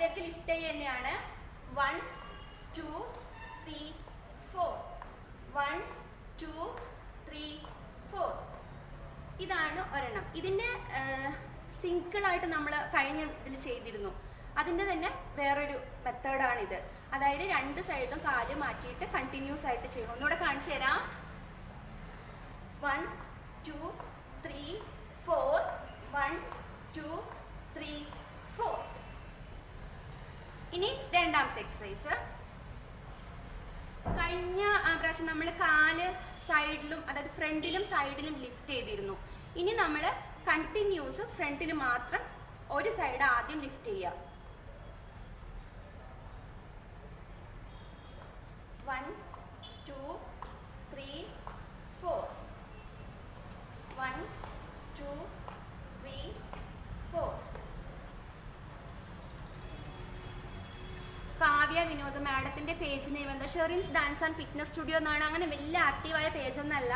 മുകളിലേക്ക് ലിഫ്റ്റ് ചെയ്യുക തന്നെയാണ് one two three four one two three four ഇതാണ് ഒരെണ്ണം. ഇതിന്റെ സിംഗിളായിട്ട് നമ്മൾ കഴിഞ്ഞ ഇതിൽ ചെയ്തിരുന്നു. അതിന്റെ തന്നെ വേറൊരു മെത്തേഡാണ് ഇത് അതായത് രണ്ട് സൈഡും കാൽ മാറ്റിയിട്ട് കണ്ടിന്യൂസ് ആയിട്ട് ചെയ്യണം ഒന്നുകൂടെ കാണിച്ചു തരാം. One two three four one two three four ഇനി രണ്ടാമത്തെ എക്സസൈസ് കഴിഞ്ഞ പ്രാവശ്യം നമ്മൾ കാൽ സൈഡിലും അതായത് ഫ്രണ്ടിലും സൈഡിലും ലിഫ്റ്റ് ചെയ്തിരുന്നു. ഇനി നമ്മൾ കണ്ടിന്യൂസ് ഫ്രണ്ടിൽ മാത്രം ഒരു സൈഡ് ആദ്യം ലിഫ്റ്റ് ചെയ്യുക. One two three four one two three four Kavya Vinod മാഡത്തിന്റെ പേജ് നെയിം എന്താ Sherin's dance and fitness studio എന്നാണ്. അങ്ങനെ വലിയ ആക്റ്റീവായ പേജൊന്നല്ല.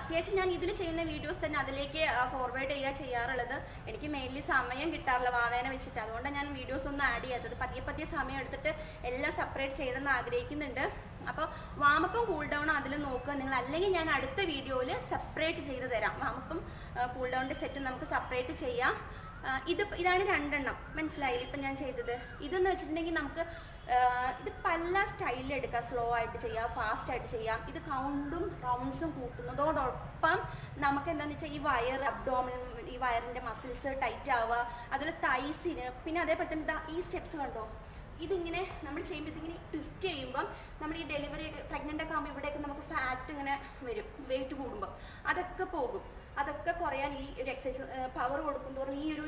അത്യാവശ്യം ഞാൻ ഇതിൽ ചെയ്യുന്ന വീഡിയോസ് തന്നെ അതിലേക്ക് ഫോർവേഡ് ചെയ്യുക ചെയ്യാറുള്ളത്. എനിക്ക് മെയിൻലി സമയം കിട്ടാറില്ല വാവേന വെച്ചിട്ട്. അതുകൊണ്ടാണ് ഞാൻ വീഡിയോസ് ഒന്നും ആഡ് ചെയ്യാത്തത്. പതിയെ പതിയെ സമയം എടുത്തിട്ട് എല്ലാം സെപ്പറേറ്റ് ചെയ്യണമെന്ന് ആഗ്രഹിക്കുന്നുണ്ട്. അപ്പോൾ വാമപ്പും കൂൾ ഡൗൺ അതിൽ നോക്കുക നിങ്ങൾ. അല്ലെങ്കിൽ ഞാൻ അടുത്ത വീഡിയോയിൽ സെപ്പറേറ്റ് ചെയ്ത് തരാം. വാമപ്പും കൂൾ ഡൗണിന്റെ സെറ്റ് നമുക്ക് സെപ്പറേറ്റ് ചെയ്യാം. ഇത് ഇതാണ് രണ്ടെണ്ണം. മനസ്സിലായില്ല? ഇപ്പം ഞാൻ ചെയ്തത്. ഇതെന്ന് വെച്ചിട്ടുണ്ടെങ്കിൽ നമുക്ക് ഇത് പല സ്റ്റൈലിൽ എടുക്കാം സ്ലോ ആയിട്ട് ചെയ്യാം ഫാസ്റ്റ് ആയിട്ട് ചെയ്യാം ഇത് കൗണ്ടും റൗണ്ട്സും കൂട്ടുന്നതോടൊപ്പം നമുക്ക് എന്താണെന്ന് വെച്ചാൽ ഈ വയർ അബ്ഡോമിൻ ഈ വയറിന്റെ മസിൽസ് ടൈറ്റ് ആവുക അതുപോലെ തൈസിന് പിന്നെ അതേപോലെ തന്നെ ഈ സ്റ്റെപ്സ് കണ്ടോ? ഇതിങ്ങനെ നമ്മൾ ചെയ്യുമ്പോൾ ഇതിങ്ങനെ ട്വിസ്റ്റ് ചെയ്യുമ്പം നമ്മൾ ഈ ഡെലിവറി പ്രഗ്നന്റ് ഒക്കെ ആകുമ്പോൾ ഇവിടെയൊക്കെ നമുക്ക് ഫാറ്റ് ഇങ്ങനെ വരും വെയിറ്റ് കൂടുമ്പോൾ അതൊക്കെ പോകും. അതൊക്കെ കുറയാൻ ഈ ഒരു എക്സസൈസ് പവർ കൊടുക്കുമ്പോൾ ഈ ഒരു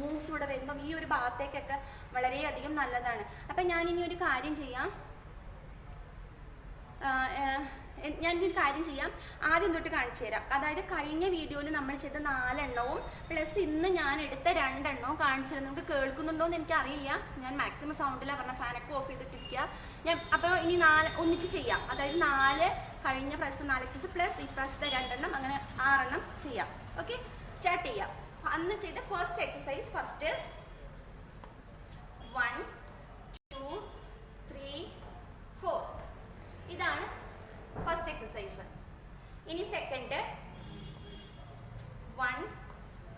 മൂവ്സ് ഇവിടെ വരുമ്പം ഈ ഒരു ഭാഗത്തേക്കൊക്കെ വളരെയധികം നല്ലതാണ്. അപ്പം ഇനി ഒരു കാര്യം ചെയ്യാം. ഞാൻ ഒരു കാര്യം ചെയ്യാം. ആദ്യം തൊട്ട് കാണിച്ചു തരാം. അതായത് കഴിഞ്ഞ വീഡിയോയിൽ നമ്മൾ ചെയ്ത നാലെണ്ണവും പ്ലസ് ഇന്ന് ഞാൻ എടുത്ത രണ്ടെണ്ണവും കാണിച്ചു തരാം. നിങ്ങൾക്ക് കേൾക്കുന്നുണ്ടോ എന്ന് എനിക്ക് അറിയില്ല ഞാൻ മാക്സിമം സൗണ്ടിലാണ് പറഞ്ഞ ഫാനൊക്കെ ഓഫ് ചെയ്തിട്ടിരിക്കുക ഞാൻ അപ്പോൾ ഇനി നാല് ഒന്നിച്ച് ചെയ്യാം. അതായത് നാല് കഴിഞ്ഞ പ്രാവശ്യത്തെ നാല് എക്സസൈസ് പ്ലസ് ഈ പ്രാവശ്യത്തെ രണ്ടെണ്ണം അങ്ങനെ ആറെണ്ണം ചെയ്യാം. ഓക്കെ സ്റ്റാർട്ട് ചെയ്യാം. അന്ന് ചെയ്ത first exercise first one two three four ഇതാണ് ഫസ്റ്റ് എക്സസൈസ് ഇനി second one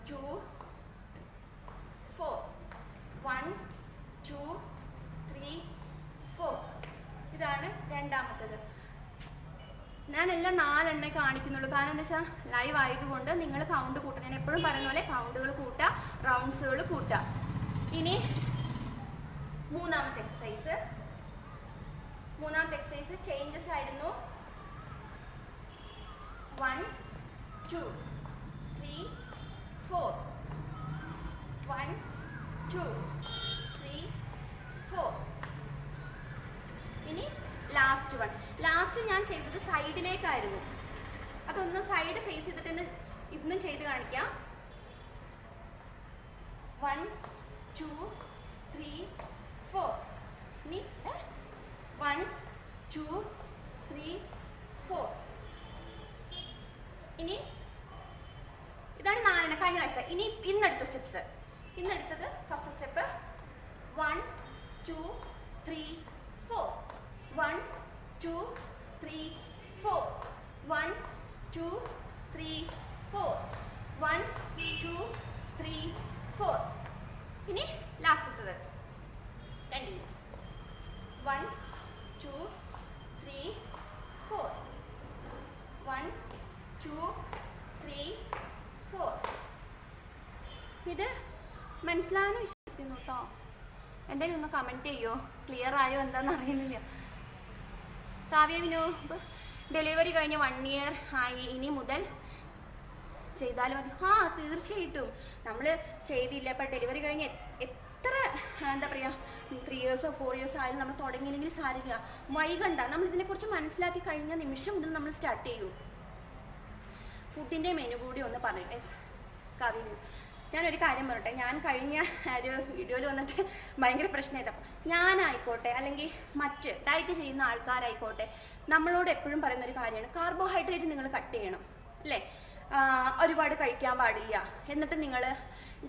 two four one two three four ഇതാണ് രണ്ടാമത്തത്. ഞാനെല്ലാം നാലെണ്ണേ കാണിക്കുന്നുള്ളൂ. കാരണം എന്താ വെച്ചാൽ ലൈവ് ആയതുകൊണ്ട് നിങ്ങൾ കൗണ്ട് കൂട്ടണം. ഞാൻ എപ്പോഴും പറയുന്ന പോലെ കൗണ്ടുകൾ കൂട്ടുക റൗണ്ട്സുകൾ കൂട്ടുക. ഇനി മൂന്നാമത്തെ എക്സസൈസ് മൂന്നാമത്തെ എക്സസൈസ് ചേഞ്ചസ് ആയിരുന്നു. One two three four one two three four ഇനി ലാസ്റ്റ് വൺ ലാസ്റ്റ് ഞാൻ ചെയ്തത് സൈഡിലേക്കായിരുന്നു. അതൊന്ന് സൈഡ് ഫേസ് ചെയ്തിട്ട് തന്നെ ഇന്നും ചെയ്ത് കാണിക്കാം. വൺ ടു ത്രീ ഫോർ ഇനി വൺ ടു ത്രീ ഫോർ ഇനി ഇതാണ് നാലെണ്ണം. കഴിഞ്ഞ ആഴ്ച ഇനി ഇന്നെടുത്ത steps ഇന്നെടുത്തത് first step one two three four one two three four one two three four one two three four ഇനി ലാസ്റ്റത്തത് continues one two three four one two three four ഇത് മനസ്സിലാകുന്ന വിശ്വസിക്കുന്നു കേട്ടോ എന്തായാലും ഒന്ന് കമന്റ് ചെയ്യോ? ക്ലിയർ ആയോ? എന്താണെന്ന് അറിയുന്നില്ല. കാവ്യ വിനോദ് ഡെലിവറി കഴിഞ്ഞ് വൺ ഇയർ ആയി. ഇനി മുതൽ ചെയ്താൽ മതി. ആ തീർച്ചയായിട്ടും. നമ്മൾ ചെയ്തില്ല. ഇപ്പം ഡെലിവറി കഴിഞ്ഞ് എത്ര എന്താ പറയുക ത്രീ ഇയേഴ്സോ ഫോർ ഇയേഴ്സോ ആയാലും നമ്മൾ തുടങ്ങിയില്ലെങ്കിൽ സാരില്ല വൈകണ്ട. നമ്മൾ ഇതിനെക്കുറിച്ച് മനസ്സിലാക്കി കഴിഞ്ഞ നിമിഷം മുതൽ നമ്മൾ സ്റ്റാർട്ട് ചെയ്യൂ. ഫുഡിന്റെ മെനു കൂടി ഒന്ന് പറയട്ടെ കവിന് ഞാനൊരു കാര്യം പറയട്ടെ. ഞാൻ കഴിഞ്ഞ ഒരു വീഡിയോയിൽ വന്നിട്ട് ഭയങ്കര പ്രശ്നമായത് ഞാനായിക്കോട്ടെ അല്ലെങ്കിൽ മറ്റ് ഡയറ്റ് ചെയ്യുന്ന ആൾക്കാരായിക്കോട്ടെ നമ്മളോട് എപ്പോഴും പറയുന്ന ഒരു കാര്യമാണ് കാർബോഹൈഡ്രേറ്റ് നിങ്ങൾ കട്ട് ചെയ്യണം അല്ലേ? ഒരുപാട് കഴിക്കാൻ പാടില്ല. എന്നിട്ട് നിങ്ങൾ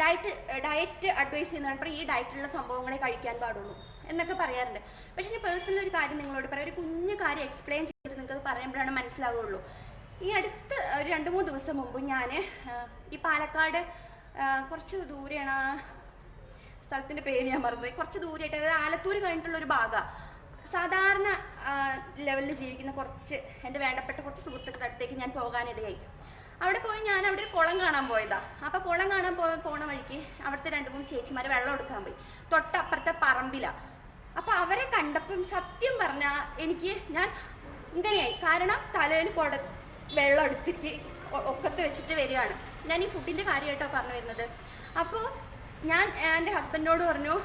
ഡയറ്റ് ഡയറ്റ് അഡ്വൈസ് ചെയ്യുന്നതാണ് ഈ ഡയറ്റിലുള്ള സംഭവങ്ങളെ കഴിക്കാൻ പാടുള്ളൂ എന്നൊക്കെ പറയാറുണ്ട്. പക്ഷെ ഞാൻ പേഴ്സണൽ ഒരു കാര്യം നിങ്ങളോട് പറയാം. ഒരു കുഞ്ഞു കാര്യം എക്സ്പ്ലെയിൻ ചെയ്ത് നിങ്ങൾക്ക് പറയുമ്പോഴാണ് മനസ്സിലാവുള്ളൂ. ഈ അടുത്ത ഒരു രണ്ട് മൂന്ന് ദിവസം മുമ്പ് ഞാൻ ഈ പാലക്കാട് കുറച്ച് ദൂരെയാണ് ആ സ്ഥലത്തിന്റെ പേര് ഞാൻ മറന്നുപോയി. കുറച്ച് ദൂരെയായിട്ട് അതായത് ആലത്തൂർ കഴിഞ്ഞിട്ടുള്ള ഒരു ഭാഗമാണ് സാധാരണ ലെവലിൽ ജീവിക്കുന്ന കുറച്ച് എന്റെ വേണ്ടപ്പെട്ട കുറച്ച് സുഹൃത്തുക്കളുടെ അടുത്തേക്ക് ഞാൻ പോകാനിടയായി. അവിടെ പോയി ഞാൻ അവിടെ ഒരു കുളം കാണാൻ പോയതാ. അപ്പൊ കുളം കാണാൻ പോ പോണ വഴിക്ക് അവിടുത്തെ രണ്ട് മൂന്ന് ചേച്ചിമാരെ വെള്ളം എടുക്കാൻ പോയി. തൊട്ടപ്പുറത്തെ പറമ്പില. അപ്പൊ അവരെ കണ്ടപ്പം സത്യം പറഞ്ഞാ എനിക്ക് ഞാൻ ഇങ്ങനെയായി. കാരണം തലയിൽ കുട വെള്ളം എടുത്തിട്ട് ഒക്കത്ത് വെച്ചിട്ട് വരികയാണ്. ഞാൻ ഈ ഫുഡിന്റെ കാര്യമായിട്ടോ പറഞ്ഞു വരുന്നത്. അപ്പോൾ ഞാൻ എന്റെ ഹസ്ബൻഡിനോട് പറഞ്ഞു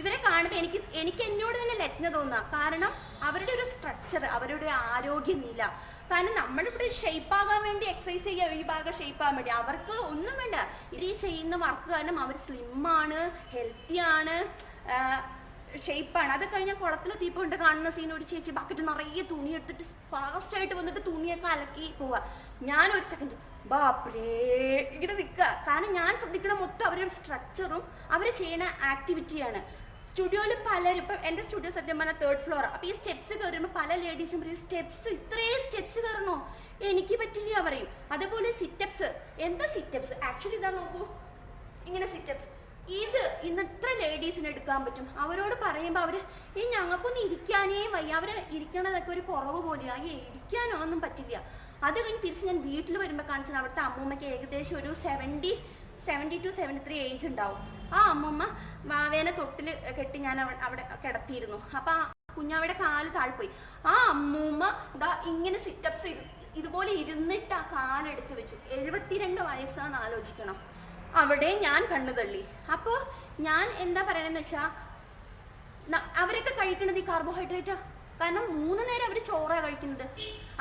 ഇവരെ കാണുമ്പോൾ എനിക്ക് എനിക്ക് എന്നോട് തന്നെ ലജ്ഞ തോന്നുക കാരണം അവരുടെ ഒരു സ്ട്രക്ചർ അവരുടെ ആരോഗ്യനില. കാരണം നമ്മളിവിടെ ഷേപ്പ് ആകാൻ വേണ്ടി എക്സസൈസ് ചെയ്യുക ഈ ഭാഗം ഷേപ്പ് ആകാൻ വേണ്ടി. അവർക്ക് ഒന്നും വേണ്ട. ഇത് ഈ ചെയ്യുന്ന വർക്ക് കാരണം അവർ സ്ലിമ്മാണ് ഹെൽത്തിയാണ് ഷേപ്പാണ് അത് കഴിഞ്ഞാൽ കുളത്തിൽ തീപ്പുണ്ട് കാണുന്ന സീൻ ഒരു ചേച്ചി ബക്കറ്റ് നിറയെ തുണി എടുത്തിട്ട് ഫാസ്റ്റ് ആയിട്ട് വന്നിട്ട് തുണിയൊക്കെ അലക്കി പോവാ. ഞാൻ ഒരു സെക്കൻഡ് ബാപ്രേ. ഇങ്ങനെ നിൽക്കുക കാരണം ഞാൻ ശ്രദ്ധിക്കണ മൊത്തം അവരുടെ സ്ട്രക്ചറും അവർ ചെയ്യുന്ന ആക്ടിവിറ്റിയാണ് സ്റ്റുഡിയോയിൽ പലരും ഇപ്പം എന്റെ സ്റ്റുഡിയോ സത്യം പറഞ്ഞാൽ തേർഡ് ഫ്ലോർ അപ്പോൾ ഈ സ്റ്റെപ്സ് കയറുമ്പോൾ പല ലേഡീസും പറയും സ്റ്റെപ്സ് ഇത്രയും സ്റ്റെപ്സ് കയറണോ എനിക്ക് പറ്റില്ല പറയും. അതുപോലെ സിറ്റപ്സ് എന്താ സിറ്റപ്സ് ആക്ച്വലി ഇതാ നോക്കൂ. ഇങ്ങനെ സിറ്റപ്സ് ഇത് ഇന്ന് ഇത്ര ലേഡീസിന് എടുക്കാൻ പറ്റും. അവരോട് പറയുമ്പോൾ അവർ ഈ ഞങ്ങൾക്കൊന്നും ഇരിക്കാനേ വയ്യ. അവർ ഇരിക്കണതൊക്കെ ഒരു കുറവ് പോലെയാണ് ഇരിക്കാനോ? ഒന്നും പറ്റില്ല. അത് കഴിഞ്ഞ് തിരിച്ച് ഞാൻ വീട്ടിൽ വരുമ്പോൾ കാണിച്ചത് അവിടുത്തെ അമ്മൂമ്മയ്ക്ക് ഏകദേശം ഒരു seventy seventy two seventy three age ഉണ്ടാവും. ആ അമ്മൂമ്മ മാവേനെ തൊട്ടിൽ കെട്ടി ഞാൻ അവിടെ കിടത്തിയിരുന്നു. അപ്പൊ ആ കുഞ്ഞാവയുടെ കാൽ താഴ്പോയി. ആ അമ്മൂമ്മ ഇതാ ഇങ്ങനെ സിറ്റപ്സ് ഇതുപോലെ ഇരുന്നിട്ട് ആ കാലെടുത്ത് വെച്ചു. എഴുപത്തിരണ്ട് വയസ്സാന്ന് ആലോചിക്കണം. അവിടെ ഞാൻ കണ്ണു തള്ളി. അപ്പോൾ ഞാൻ എന്താ പറയണെന്ന് വെച്ചാൽ അവരൊക്കെ കഴിക്കുന്നത് ഈ കാർബോഹൈഡ്രേറ്റാ കാരണം മൂന്ന് നേരം അവർ ചോറാണ് കഴിക്കുന്നത്.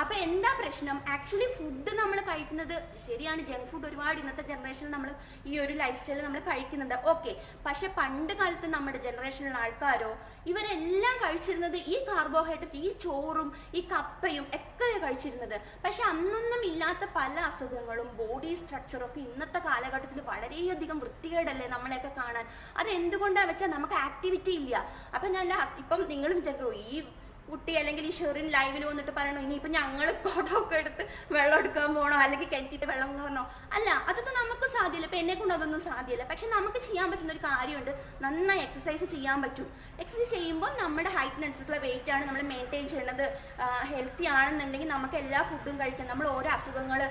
അപ്പൊ എന്താ പ്രശ്നം? ആക്ച്വലി ഫുഡ് നമ്മൾ കഴിക്കുന്നത് ശരിയാണ്. ജങ്ക് ഫുഡ് ഒരുപാട് ഇന്നത്തെ ജനറേഷനിൽ നമ്മൾ ഈ ഒരു ലൈഫ് സ്റ്റൈൽ നമ്മൾ കഴിക്കുന്നുണ്ട്. ഓക്കെ പക്ഷെ പണ്ട് കാലത്ത് നമ്മുടെ ജനറേഷനിലുള്ള ആൾക്കാരോ ഇവരെല്ലാം കഴിച്ചിരുന്നത് ഈ കാർബോഹൈഡ്രേറ്റ് ഈ ചോറും ഈ കപ്പയും ഒക്കെ കഴിച്ചിരുന്നത്. പക്ഷെ അന്നൊന്നും ഇല്ലാത്ത പല അസുഖങ്ങളും ബോഡി സ്ട്രക്ചറും ഒക്കെ ഇന്നത്തെ കാലഘട്ടത്തിൽ വളരെയധികം വൃത്തികേടല്ലേ നമ്മളെയൊക്കെ കാണാൻ? അത് എന്തുകൊണ്ടാണ് വെച്ചാൽ നമുക്ക് ആക്ടിവിറ്റി ഇല്ല. അപ്പൊ ഞാൻ ഇപ്പം നിങ്ങൾ വിചാരിക്കും ഈ കുട്ടി അല്ലെങ്കിൽ ഈ ഷെറിൻ ലൈവിൽ വന്നിട്ട് പറയണോ ഇനിയിപ്പോ ഞങ്ങൾ കുടമൊക്കെ എടുത്ത് വെള്ളം എടുക്കാൻ പോകണോ അല്ലെങ്കിൽ കെട്ടിട്ട് വെള്ളം കോരണോ അല്ല അതൊന്നും നമുക്ക് സാധ്യമല്ല ഇപ്പൊ എന്നെ കൊണ്ട് അതൊന്നും സാധ്യമല്ല പക്ഷെ നമുക്ക് ചെയ്യാൻ പറ്റുന്ന ഒരു കാര്യമുണ്ട്. നന്നായി എക്സസൈസ് ചെയ്യാൻ പറ്റും. എക്സസൈസ് ചെയ്യുമ്പോൾ നമ്മുടെ ഹൈറ്റിനനുസരിച്ചുള്ള വെയിറ്റ് ആണ് നമ്മൾ മെയിന്റെയിൻ ചെയ്യുന്നത് ഹെൽത്തി ആണെന്നുണ്ടെങ്കിൽ നമുക്ക് എല്ലാ ഫുഡും കഴിക്കാം. നമ്മൾ ഓരോ അസുഖങ്ങൾ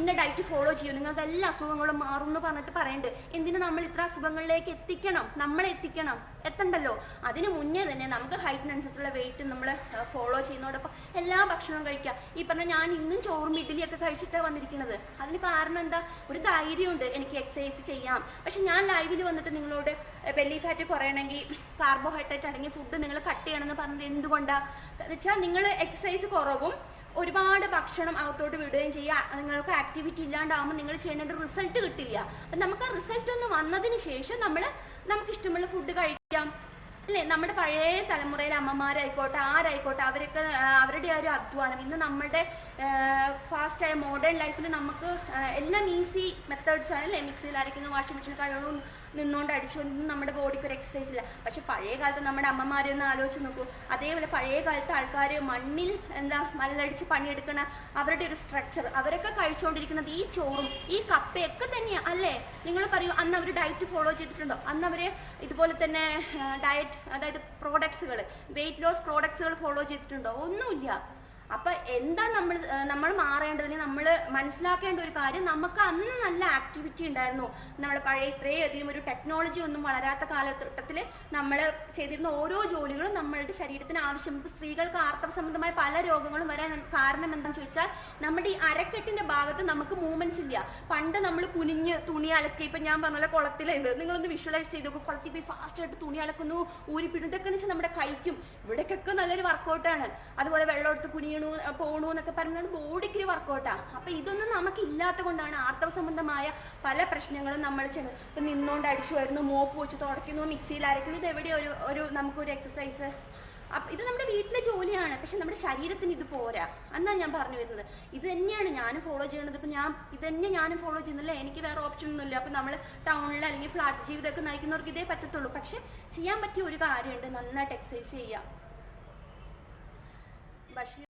ഇന്ന ഡയറ്റ് ഫോളോ ചെയ്യും. നിങ്ങൾക്ക് എല്ലാ അസുഖങ്ങളും മാറും എന്ന് പറഞ്ഞിട്ട് പറയണ്ട്. എന്തിനു നമ്മൾ ഇത്ര അസുഖങ്ങളിലേക്ക് എത്തിക്കണം? നമ്മൾ എത്തിക്കണം. എത്തണ്ടല്ലോ? അതിന് മുന്നേ തന്നെ നമുക്ക് ഹൈറ്റിനനുസരിച്ചുള്ള വെയിറ്റ് നമ്മൾ ഫോളോ ചെയ്യുന്നതോടൊപ്പം എല്ലാ ഭക്ഷണവും കഴിക്കുക ഈ പറഞ്ഞ ഞാൻ ഇന്നും ചോറും ഇഡ്ഡലിയൊക്കെ കഴിച്ചിട്ടാണ് വന്നിരിക്കുന്നത്. അതിന് കാരണം എന്താ? ഒരു ധൈര്യമുണ്ട് എനിക്ക് എക്സസൈസ് ചെയ്യാം പക്ഷെ ഞാൻ ലൈവിൽ വന്നിട്ട് നിങ്ങളോട് ബെല്ലി ഫാറ്റ് കുറയണമെങ്കിൽ കാർബോഹൈഡ്രേറ്റ് അടങ്ങിയ ഫുഡ് നിങ്ങൾ കട്ട് ചെയ്യണമെന്ന് പറഞ്ഞത് എന്തുകൊണ്ടാണ് വെച്ചാൽ നിങ്ങൾ എക്സസൈസ് കുറവും ഒരുപാട് ഭക്ഷണം അകത്തോട്ട് വിടുകയും ചെയ്യുക. നിങ്ങൾക്ക് ആക്ടിവിറ്റി ഇല്ലാണ്ടാവുമ്പോൾ നിങ്ങൾ ചെയ്യേണ്ട റിസൾട്ട് കിട്ടില്ല. അപ്പം നമുക്ക് ആ റിസൾട്ട് ഒന്ന് വന്നതിന് ശേഷം നമ്മൾ നമുക്ക് ഇഷ്ടമുള്ള ഫുഡ് കഴിക്കാം. അല്ലേ? നമ്മുടെ പഴയ തലമുറയിലെ അമ്മമാരായിക്കോട്ടെ ആരായിക്കോട്ടെ അവരൊക്കെ അവരുടെ ആ ഒരു അധ്വാനം. ഇന്ന് നമ്മുടെ ഫാസ്റ്റായ മോഡേൺ ലൈഫിൽ നമുക്ക് എല്ലാം ഈസി മെത്തേഡ്സ് ആണ് അല്ലേ? മിക്സിയിൽ അരയ്ക്കുന്നു വാഷിംഗ് മെഷീൻ കഴിവും നിന്നുകൊണ്ട് അടിച്ചുകൊണ്ട് നമ്മുടെ ബോഡിക്ക് ഒരു എക്സസൈസ് ഇല്ല. പക്ഷെ പഴയ കാലത്ത് നമ്മുടെ അമ്മമാരെ ഒന്ന് ആലോചിച്ച് നോക്കൂ. അതേപോലെ പഴയ കാലത്ത് ആൾക്കാർ മണ്ണിൽ എന്താ മലടിച്ച് പണിയെടുക്കണ അവരുടെ ഒരു സ്ട്രക്ചർ അവരൊക്കെ കഴിച്ചുകൊണ്ടിരിക്കുന്നത് ഈ ചോറും ഈ കപ്പയൊക്കെ തന്നെയാണ് അല്ലേ? നിങ്ങൾ പറയൂ അന്ന് അവർ ഡയറ്റ് ഫോളോ ചെയ്തിട്ടുണ്ടോ? അന്ന് അവർ ഇതുപോലെ തന്നെ ഡയറ്റ് അതായത് പ്രോഡക്ട്സുകൾ വെയിറ്റ് ലോസ് പ്രോഡക്ട്സുകൾ ഫോളോ ചെയ്തിട്ടുണ്ടോ? ഒന്നുമില്ല. അപ്പൊ എന്താ നമ്മൾ നമ്മൾ മാറേണ്ടതിന് നമ്മൾ മനസ്സിലാക്കേണ്ട ഒരു കാര്യം നമുക്ക് അന്ന് നല്ല ആക്ടിവിറ്റി ഉണ്ടായിരുന്നു. നമ്മൾ പഴയ ഇത്രയധികം ഒരു ടെക്നോളജി ഒന്നും വളരാത്ത കാലഘട്ടത്തിൽ നമ്മൾ ചെയ്തിരുന്ന ഓരോ ജോലികളും നമ്മളുടെ ശരീരത്തിന് ആവശ്യം. സ്ത്രീകൾക്ക് ആർത്തവ സംബന്ധമായ പല രോഗങ്ങളും വരാൻ കാരണം എന്താണെന്ന് ചോദിച്ചാൽ നമ്മുടെ ഈ അരക്കെട്ടിന്റെ ഭാഗത്ത് നമുക്ക് മൂവ്മെന്റ്സ് ഇല്ല. പണ്ട് നമ്മൾ കുനിഞ്ഞ് തുണി അലക്കി ഇപ്പൊ ഞാൻ പറഞ്ഞ കുളത്തിലെ ഇത് നിങ്ങളൊന്ന് വിഷ്വലൈസ് ചെയ്ത് നോക്കും. കുളത്തിൽ പോയി ഫാസ്റ്റ് ആയിട്ട് തുണി അലക്കുന്നു ഊരിപ്പിടും. ഇതൊക്കെ എന്ന് വെച്ചാൽ നമ്മുടെ കൈക്കും ഇവിടേക്കൊക്കെ നല്ലൊരു വർക്കൗട്ടാണ് അതുപോലെ വെള്ളം എടുത്ത് കുനിയണു പോണു എന്നൊക്കെ പറഞ്ഞാണ് ബോഡിക്ക് ഒരു വർക്കൗട്ടാ അപ്പൊ ഇതൊന്നും നമുക്ക് ഇല്ലാത്ത കൊണ്ടാണ് ആർത്തവ സംബന്ധമായ പല പ്രശ്നങ്ങളും നമ്മൾ ചെന്ന് ഇപ്പൊ നിന്നുകൊണ്ട് അടിച്ചു വരുന്നു മോപ്പ് വെച്ച് തുടയ്ക്കുന്നു മിക്സിയിൽ അരയ്ക്കുന്നു. ഇത് എവിടെ ഒരു ഒരു നമുക്കൊരു എക്സസൈസ് ഇത് നമ്മുടെ വീട്ടിലെ ജോലിയാണ്. പക്ഷെ നമ്മുടെ ശരീരത്തിന് ഇത് പോരാ. എന്നാ ഞാൻ പറഞ്ഞു വരുന്നത്. ഇത് തന്നെയാണ് ഞാനും ഫോളോ ചെയ്യണത്. ഇപ്പൊ ഞാൻ ഇത് തന്നെ ഞാനും ഫോളോ ചെയ്യുന്നില്ല. എനിക്ക് വേറെ ഓപ്ഷൻ ഒന്നുമില്ല അപ്പൊ നമ്മൾ ടൗണിൽ അല്ലെങ്കിൽ ഫ്ലാറ്റ് ജീവിതമൊക്കെ നയിക്കുന്നവർക്ക് ഇതേ പറ്റത്തുള്ളൂ. പക്ഷെ ചെയ്യാൻ പറ്റിയ ഒരു കാര്യമുണ്ട്. നന്നായിട്ട് എക്സസൈസ് ചെയ്യാം. ബഷീർ